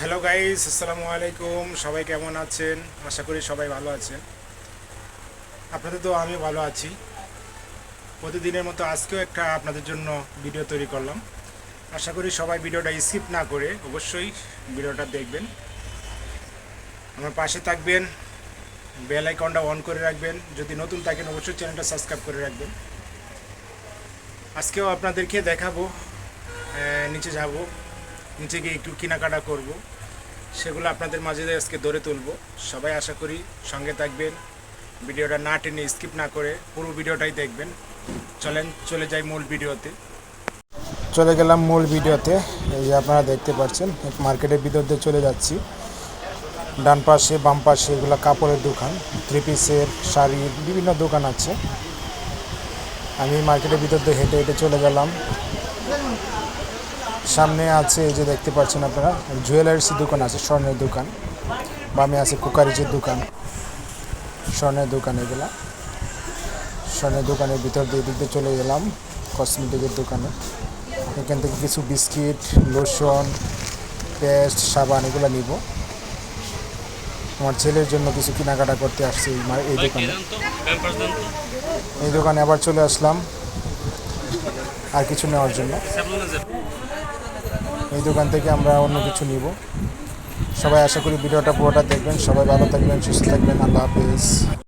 Hello guys আসসালামু আলাইকুম সবাই কেমন আছেন? আশা করি সবাই ভালো আছেন। আপনাদের তো আমি ভালো আছি। প্রতিদিনের মতো আজকেও একটা আপনাদের জন্য ভিডিও তৈরি করলাম। আশা করি সবাই ভিডিওটা স্কিপ না করে অবশ্যই ভিডিওটা দেখবেন। আমার পাশে থাকবেন বেল আইকনটা অন করে রাখবেন। যদি নতুন থাকেন, অবশ্যই চ্যানেলটা সাবস্ক্রাইব করে রাখবেন। আজকেও আপনাদেরকে দেখাবো নিচে যাব। নিচে গিয়ে একটু কেনাকাটা করব। সেগুলো আপনাদের মাঝে আজকে ধরে তুলব। সবাই আশা করি সঙ্গে থাকবেন। ভিডিওটা না টেনে স্কিপ না করে পুরো ভিডিওটাই দেখবেন। চলেন, চলে যাই মূল ভিডিওতে। চলে গেলাম মূল ভিডিওতে। এই যে আপনারা দেখতে পাচ্ছেন, মার্কেটের ভিতর দিয়ে চলে যাচ্ছি। ডান পাশে, বাম পাশে এগুলো কাপড়ের দোকান থ্রি পিসের শাড়ির বিভিন্ন দোকান আছে। আমি মার্কেটের ভিতর দিয়ে হেঁটে হেঁটে চলে গেলাম। সামনে আছে যে দেখতে পাচ্ছেন আপনারা, জুয়েলারিসের দোকান আছে, স্বর্ণের দোকান। বামে আছে কুকারিজের দোকান, স্বর্ণের দোকান এগুলা। স্বর্ণের দোকানের ভিতর দিয়ে দিয়ে চলে গেলাম কসমেটিকের দোকানে। এখান থেকে কিছু বিস্কিট, লোশন, পেস্ট, সাবান এগুলো নিব। আমার ছেলের জন্য কিছু কেনাকাটা করতে আসছি এই দোকানে। এই দোকানে আবার চলে আসলাম আর কিছু নেওয়ার জন্য। এই দোকান থেকে আমরা অন্য কিছু নিব। সবাই আশা করি ভিডিওটা পুরোটা দেখবেন। সবাই ভালো থাকবেন, সুস্থ থাকবেন। আল্লাহ হাফিজ।